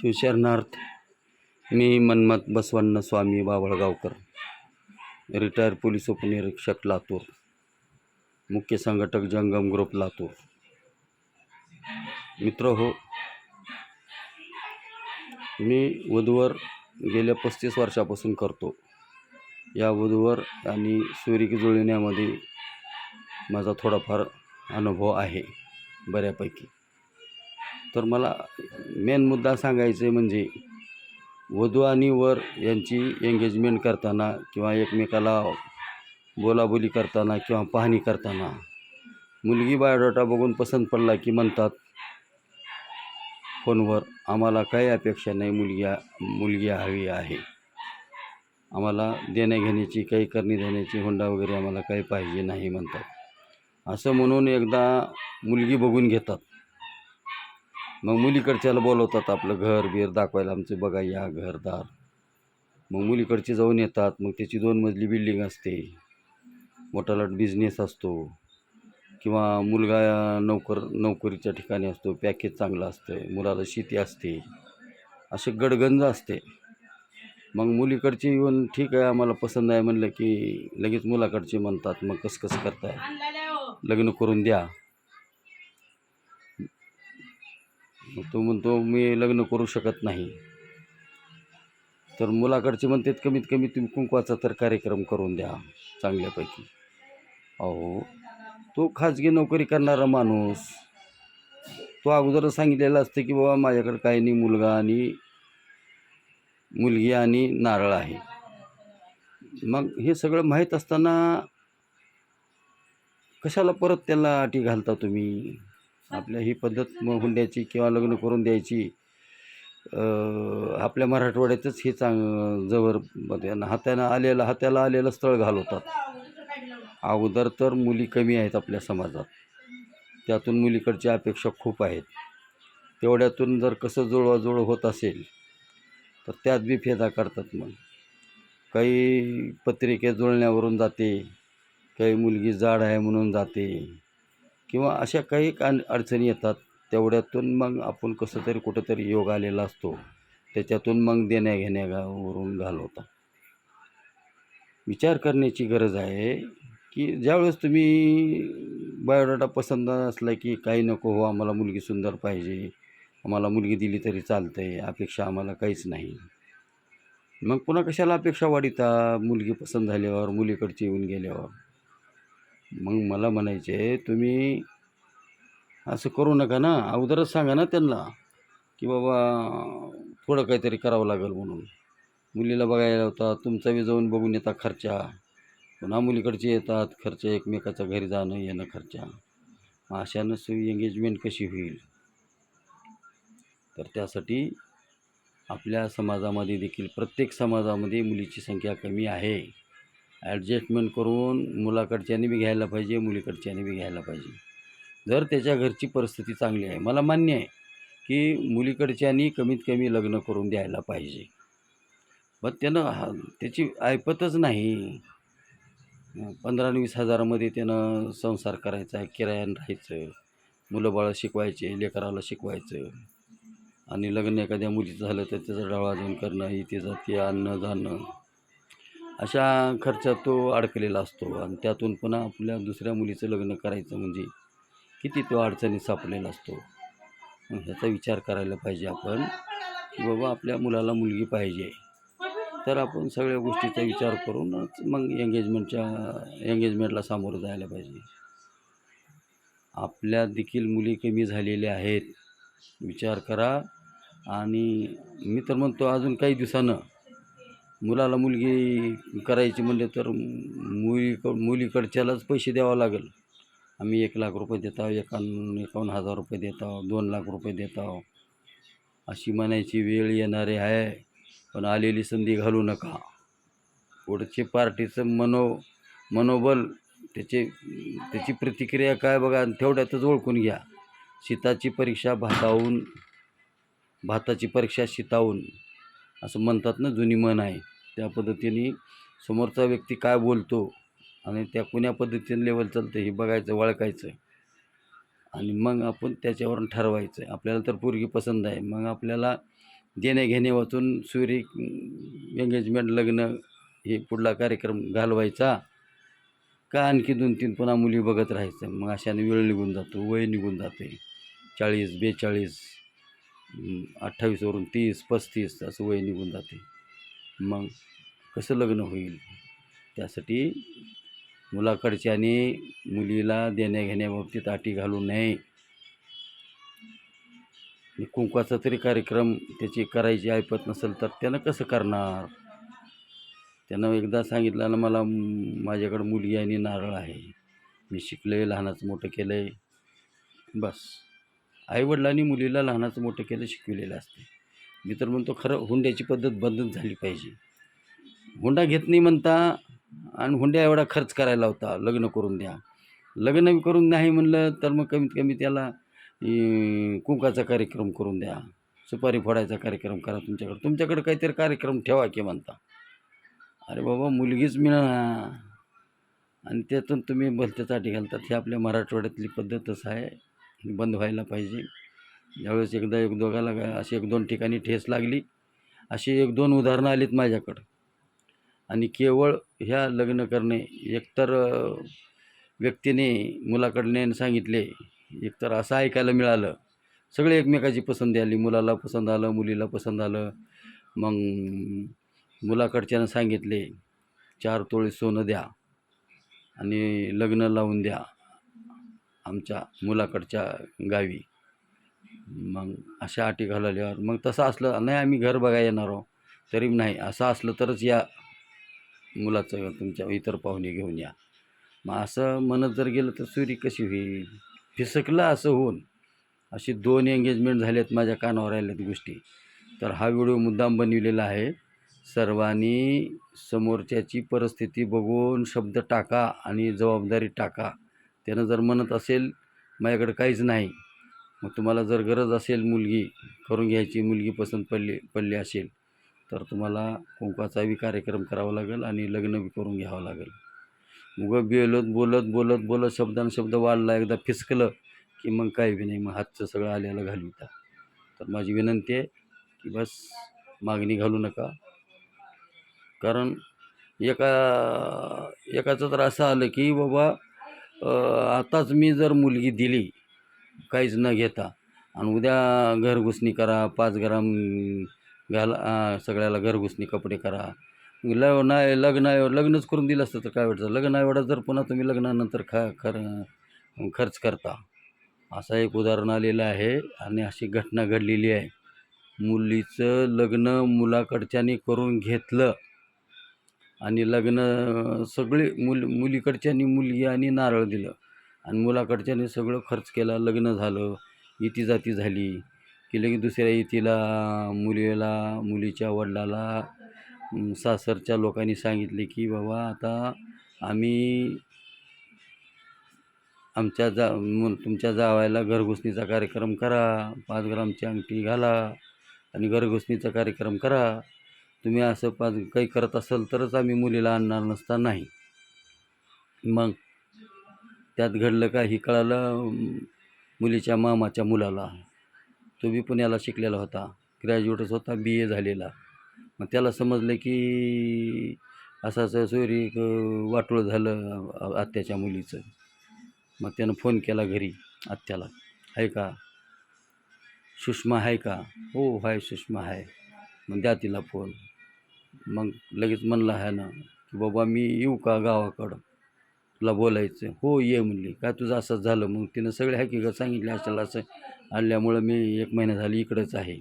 शिवशरणार्थ मी Manmath Basavanna Swami Babhalgaonkar retire police उपनिरीक्षक लातूर मुख्य संघटक जंगम ग्रुप लातूर. मित्र हो मी वधूवर गेल्या पस्तीस वर्षापासून करतो. या वधूवर आणि सुरीक जुळण्यामध्ये माझा थोडाफार अनुभव आहे बऱ्यापैकी. तर मला मेन मुद्दा सांगायचं आहे म्हणजे वधू आणि वर यांची एंगेजमेंट करताना किंवा एकमेकाला बोलाबोली करताना किंवा पाहणी करताना मुलगी बायोडाटा बघून पसंत पडला की म्हणतात फोनवर आम्हाला काही अपेक्षा नाही मुलगी मुलगी हवी आहे. आम्हाला देण्याघेण्याची काही करणी देण्याची हुंडा वगैरे आम्हाला काही पाहिजे नाही म्हणतात. असं म्हणून एकदा मुलगी बघून घेतात. मग मुलीकडच्याला बोलवतात आपलं घर बीर दाखवायला आमचं बघा या घरदार. मग मुलीकडचे जाऊन येतात मग त्याची दोन मजली बिल्डिंग असते. मोठालाट बिझनेस असतो. किंवा मुलगा नोकर नोकरीच्या ठिकाणी असतो पॅकेज चांगलं असतं मुलाला शेती असते. असे गडगंज असते. मग मुलीकडचे येऊन ठीक आहे आम्हाला पसंत आहे म्हणलं की लगेच मुलाकडचे म्हणतात मग कसं कसं करताय? लग्न करून द्या मग तो म्हणतो मी लग्न करू शकत नाही. तर मुलाकडचे म्हणतात कमीत कमी तुम्ही कुंकवाचा तर कार्यक्रम करून द्या चांगल्यापैकी. अहो तो खाजगी नोकरी करणारा माणूस तो अगोदरच सांगितलेलं असतं की बाबा माझ्याकडे काही नाही मुलगा आणि मुलगी आणि नारळ आहे. मग हे सगळं माहीत असताना कशाला परत त्याला अटी घालता तुम्ही? आपल्या ही पद्धत मग हुंड्याची किंवा लग्न करून द्यायची आपल्या मराठवाड्यातच हे चांग जवळमध्ये हात्यानं आलेलं हात्याला आलेलं स्थळ घालवतात. अगोदर तर मुली कमी आहेत आपल्या समाजात. त्यातून मुलीकडच्या अपेक्षा खूप आहेत. तेवढ्यातून जर कसं जुळवाजुळव होत असेल तर त्यात बी फेदा करतात मग. काही पत्रिके जुळण्यावरून जाते काही मुलगी जाड आहे म्हणून जाते. किंवा अशा काही का अडचणी येतात तेवढ्यातून मग आपण कसं तरी कुठंतरी योग आलेला असतो त्याच्यातून मग देण्या घेण्यावरून घालवता. विचार करण्याची गरज आहे की ज्यावेळेस तुम्ही बायोडाटा पसंत असला की काही नको हो आम्हाला मुलगी सुंदर पाहिजे आम्हाला मुलगी दिली तरी चालतं आहे अपेक्षा आम्हाला काहीच नाही. मग पुन्हा कशाला अपेक्षा वाढीता मुलगी पसंत झाल्यावर मुलीकडची येऊन गेल्यावर? मग मला म्हणायचे तुम्ही असं करू नका ना अगोदरच सांगा ना त्यांना की बाबा थोडं काहीतरी करावं लागेल म्हणून. मुलीला बघायला होता तुमचा बी जाऊन बघून येता खर्चा. पुन्हा मुलीकडचे येतात खर्च एकमेकाच्या घरी जाणं येणं खर्चा. मग अशानं सुई एंगेजमेंट कशी होईल? तर त्यासाठी आपल्या समाजामध्ये देखील प्रत्येक समाजामध्ये मुलीची संख्या कमी आहे. ॲडजस्टमेंट करून मुलाकडच्याने बी घ्यायला पाहिजे मुलीकडच्याने बी घ्यायला पाहिजे. जर त्याच्या घरची परिस्थिती चांगली आहे मला मान्य आहे की मुलीकडच्यानी कमीत कमी लग्न करून द्यायला पाहिजे. मग त्यानं हा त्याची ऐपतच नाही. पंधरा वीस हजारामध्ये त्यानं संसार करायचा आहे किरायानं राहायचं मुलं बाळं शिकवायचे लेकराला शिकवायचं आणि लग्न एखाद्या मुलीचं झालं तर त्याचं जाऊन करणं ही त्याचं ते आणणं जाणं. अशा खर्चात तो अडकलेला असतो आणि त्यातून पुन्हा आपल्या दुसऱ्या मुलीचं लग्न करायचं म्हणजे किती तो अडचणीत सापडलेला असतो. मग ह्याचा विचार करायला पाहिजे आपण की बाबा आपल्या मुलाला मुलगी पाहिजे. तर आपण सगळ्या गोष्टीचा विचार करूनच मग एंगेजमेंटच्या एंगेजमेंटला सामोरं जायला पाहिजे. आपल्या देखील मुली कमी झालेल्या आहेत. विचार करा आणि मी तर म्हणतो अजून काही दिवसानं मुलाला मुलगी करायची म्हणले तर मुलीक मुलीकडच्यालाच पैसे द्यावं लागेल. आम्ही एक लाख रुपये देत आहोत एकावन्न एकावन्न हजार रुपये देत आहो दोन लाख रुपये देत आहोत. अशी म्हणायची वेळ येणारे आहे पण आलेली संधी घालू नका. पुढचे पार्टीचं मनो मनोबल त्याचे त्याची प्रतिक्रिया काय बघा आणि तेवढ्यातच ओळखून घ्या. शिताची परीक्षा भातावून भाताची परीक्षा शितावून असं म्हणतात ना जुनी म्हण आहे. त्या पद्धतीने समोरचा व्यक्ती काय बोलतो आणि त्या कोण्या पद्धतीने लेवल चालतं हे बघायचं वळखायचं आणि मग आपण त्याच्यावरून ठरवायचं. आपल्याला तर पोरगी पसंत आहे. मग आपल्याला देणे घेणे वाचून सूर्य एंगेजमेंट लग्न हे पुढला कार्यक्रम घालवायचा का आणखी दोन तीन पुन्हा मुली बघत राहायचं? मग अशाने वेळ निघून जातो वय निघून जाते. चाळीस बेचाळीस अठ्ठावीसवरून तीस पस्तीस असं वय निघून जाते. मग कसं लग्न होईल? त्यासाठी मुलाकडच्याने मुलीला देण्याघेण्याबाबतीत अटी घालू नये. कुंकवाचा तरी कार्यक्रम त्याची करायची ऐपत नसेल तर त्यानं कसं करणार? त्यानं एकदा सांगितलं ना मला माझ्याकडं मुलगी आणि नारळ आहे. मी शिकले लहानाचं मोठं केलं आहे बस. आईवडिलांनी मुलीला लहानाचं मोठं केलं शिकविलेलं असते. मी तर म्हणतो खरं हुंड्याची पद्धत बंदच झाली पाहिजे. हुंडा घेत नाही म्हणता आणि हुंड्या एवढा खर्च करायला होता लग्न करून द्या. लग्न करून नाही म्हणलं तर मग कमीत कमी त्याला कुंकाचा कार्यक्रम करून द्या. सुपारी फोडायचा कार्यक्रम करा तुमच्याकडं. तुमच्याकडं काहीतरी कार्यक्रम ठेवा की म्हणता. अरे बाबा मुलगीच मिळा आणि त्यातून तुम्ही भलत्यासाठी घालतात. ही आपल्या मराठवाड्यातली पद्धतच आहे. बंद व्हायला पाहिजे. ज्यावेळेस एकदा एक दोघाला अशी एक दोन ठिकाणी ठेस लागली. अशी एक दोन उदाहरणं आलीत माझ्याकडं. आणि केवळ ह्या लग्न करणे एकतर व्यक्तीने मुलाकडने सांगितले एकतर असं ऐकायला मिळालं. सगळे एकमेकाची पसंती आली. मुलाला पसंत आलं मुलीला पसंत आलं. मग मुलाकडच्यानं सांगितले चार तोळे सोनं द्या आणि लग्न लावून द्या. आमच्या मुलाकडच्या गावी. मग अशा अटी घालवल्यावर मग तसं असलं नाही आम्ही घर बघायला येणार आहो. तरी नाही असं असलं तरच या मुलाचं तुमच्या इतर पाहुणे घेऊन या. मग असं म्हणत जर गेलं तर सुरी कशी होईल? फिसकलं असं होऊन. अशी दोन एंगेजमेंट झाल्यात माझ्या कानावर आल्यात गोष्टी. तर हा व्हिडिओ मुद्दाम बनविलेला आहे. सर्वांनी समोरच्याची परिस्थिती बघून शब्द टाका आणि जबाबदारी टाका. त्यानं जर म्हणत असेल माझ्याकडे काहीच नाही. मग तुम्हाला जर गरज असेल मुलगी करून घ्यायची मुलगी पसंत पडली पडली असेल तर तुम्हाला कुंकाचाही कार्यक्रम करावा लागेल आणि लग्न बी करून घ्यावं लागेल. मग बोलत बोलत बोलत बोलत शब्दान शब्द वाढला एकदा फिसकलं की मग काही बी नाही मग हातचं सगळं आल्याला घालविता. तर माझी विनंती आहे की बस मागणी घालू नका. कारण एका एकाचं तर असं आलं की बाबा आताच मी जर मुलगी दिली काहीच न घेता आणि उद्या घरघुसणी करा पाच ग्राम घाला सगळ्याला घरघुसणी कपडे करा ल नाही लग्न लग्नच करून दिलं असतं तर काय वाटतं? लग्न एवढा जर पुन्हा तुम्ही लग्नानंतर खा खर खर्च करता. असं एक उदाहरण आलेलं आहे आणि अशी घटना घडलेली आहे. मुलीचं लग्न मुलाकडच्याने करून घेतलं आणि लग्न सगळे मुल मुलीकडच्यानी मुलगी आणि नारळ दिलं. आणि मुलाकडच्याने सगळं खर्च केला लग्न झालं इती जाती झाली की लगेच दुसऱ्या इतीला मुलीला मुलीच्या वडिलाला सासरच्या लोकांनी सांगितले की बाबा आता आम्ही आमच्या जा तुमच्या जावायला घरघुसणीचा कार्यक्रम करा पाच ग्रामची अंगठी घाला आणि घरघुसणीचा कार्यक्रम करा. तुम्ही असं पाच काही करत असाल तरच आम्ही मुलीला आणणार नसता नाही. मग त्यात घडलं का ही कळालं मुलीच्या मामाच्या मुलाला. तो बी पुण्याला शिकलेला होता ग्रॅज्युएटच होता बी ए झालेला. मग त्याला समजलं की असं असं सोयरी वाटोळ झालं आत्याच्या मुलीचं. मग त्यानं फोन केला घरी आत्याला. आहे का? सुषमा आहे का? हो हाय सुषमा आहे मग द्या तिला फोन. मग लगेच म्हणला ह्यानं ना की बाबा मी येऊ का गावाकडं? तुला बोलायचं. हो ये म्हणली. काय तुझं असंच झालं? मग तिनं सगळे हकीकत सांगितले अशाला असं आणल्यामुळं मी एक महिना झाली इकडंच आहे.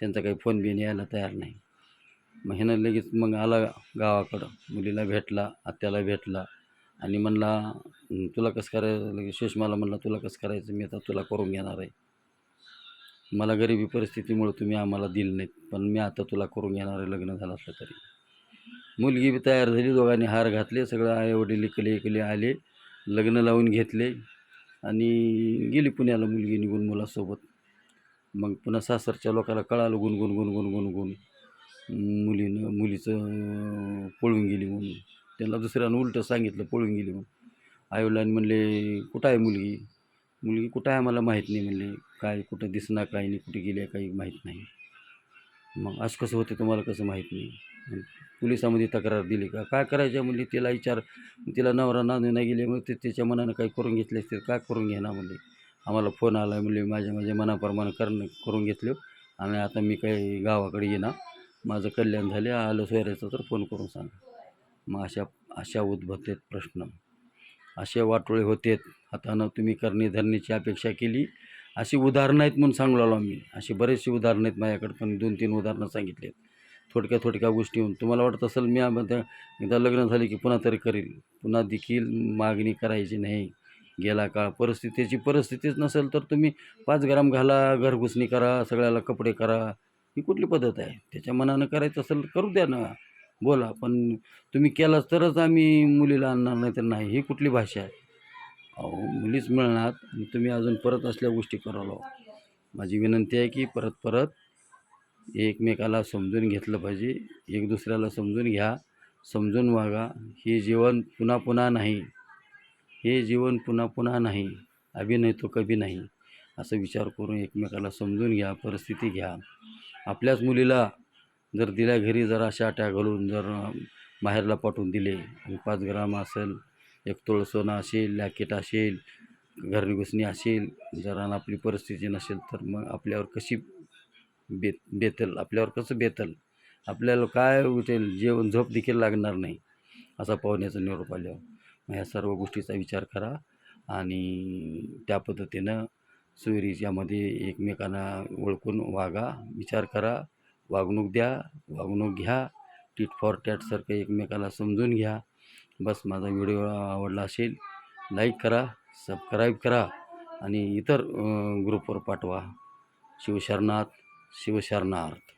त्यांचा काही फोन बिन यायला तयार नाही. मग ह्यानं लगेच मग आला गावाकडं. मुलीला भेटला आत्याला भेटला आणि म्हणला तुला कसं करायचं? लगेच सुषमाला म्हणला तुला कसं करायचं? मी आता तुला करून घेणार आहे. मला गरिबी परिस्थितीमुळे तुम्ही आम्हाला दिलं नाहीत पण मी आता तुला करून घेणार आहे लग्न झालं असलं तरी. मुलगी बी तयार झाली दोघांनी हार घातले सगळं आईवडील इकले इकले आले लग्न लावून घेतले आणि गेली पुण्याला मुलगी निघून मुलासोबत. मग पुन्हा सासरच्या लोकांना कळालं गुणगुण गुणगुण गुणगुण मुलीनं मुलीचं पळून गेली म्हणून. त्यांना दुसऱ्यानं उलटं सांगितलं पळून गेली म्हणून. आईवडिलांनी म्हणले कुठं आहे मुलगी? मुलगी कुठं आहे मला माहीत नाही म्हणली. काय कुठं दिसणार काय नाही कुठे गेली आहे काही माहीत नाही. मग असं कसं होतं तुम्हाला कसं माहीत नाही. पोलिसामध्ये तक्रार दिली का? काय करायच्या म्हणजे तिला विचार तिला नवरा नांदून नाही गेले मग ते त्याच्या मनानं काही करून घेतले असते काय करून घेणार म्हणजे आम्हाला फोन आला आहे म्हणजे माझ्या माझ्या मनाप्रमाणे करणं करून घेतलं. आणि आता मी काही गावाकडे येणार. माझं कल्याण झाले आलं सोयऱ्याचं तर फोन करून सांगा. मग अशा अशा उद्भवतेत प्रश्न. असे वाटोळे होते. हातानं तुम्ही करणे धरण्याची अपेक्षा केली. अशी उदाहरणं आहेत म्हणून सांगू लागलो मी अशी बरेचशी उदाहरणं आहेत माझ्याकडे पण दोन तीन उदाहरणं सांगितली थोडक्या थोडक्या गोष्टी होऊन तुम्हाला वाटत असेल मी एकदा लग्न झाले की पुन्हा तरी करेल. पुन्हा देखील मागणी करायची नाही. गेला काळ परिस्थितीची परिस्थितीच नसेल तर तुम्ही पाच ग्राम घाला घरघुसणी करा सगळ्याला कपडे करा. ही कुठली पद्धत आहे? त्याच्या मनानं करायचं असेल करू द्या ना. बोला पण तुम्ही केलाच तरच आम्ही मुलीला आणणार नाही तर नाही. ही कुठली भाषा आहे? अहो मुलीच मिळणार. तुम्ही अजून परत असल्या गोष्टी करावं माझी विनंती आहे की परत परत एकमेकाला समजून घेतलं पाहिजे. एक दुसऱ्याला समजून घ्या. समजून वागा. हे जीवन पुन्हा पुन्हा नाही. हे जीवन पुन्हा पुन्हा नाही. अभि नाही तो कभी नाही. असं विचार करून एकमेकाला समजून घ्या. परिस्थिती घ्या. आपल्याच मुलीला जर दिल्या घरी जर अशा अट्या घालून जर बाहेरला पाठवून दिले आणि पाच ग्राम असेल एक तोळ सोनं असेल लॅकेट असेल घरघुसणी असेल जर आणि आपली परिस्थिती नसेल तर मग आपल्यावर कशी बेत बेतल आपल्यावर कसं बेतल? आपल्याला काय उठेल जेवण झोप देखील लागणार नाही असा पाहुण्याचा निरोप आल्यावर. मग ह्या सर्व गोष्टीचा विचार करा आणि त्या पद्धतीनं सोयरीच्यामध्ये एकमेकांना ओळखून वागा विचार करा. वागणूक द्या वागणूक घ्या टीट फॉर टॅटसारखं एकमेकाला समजून घ्या. बस माझा व्हिडिओ आवडला असेल लाईक करा सबस्क्राईब करा आणि इतर ग्रुपवर पाठवा. शिवशरणार्थ शिवशरणार्थ.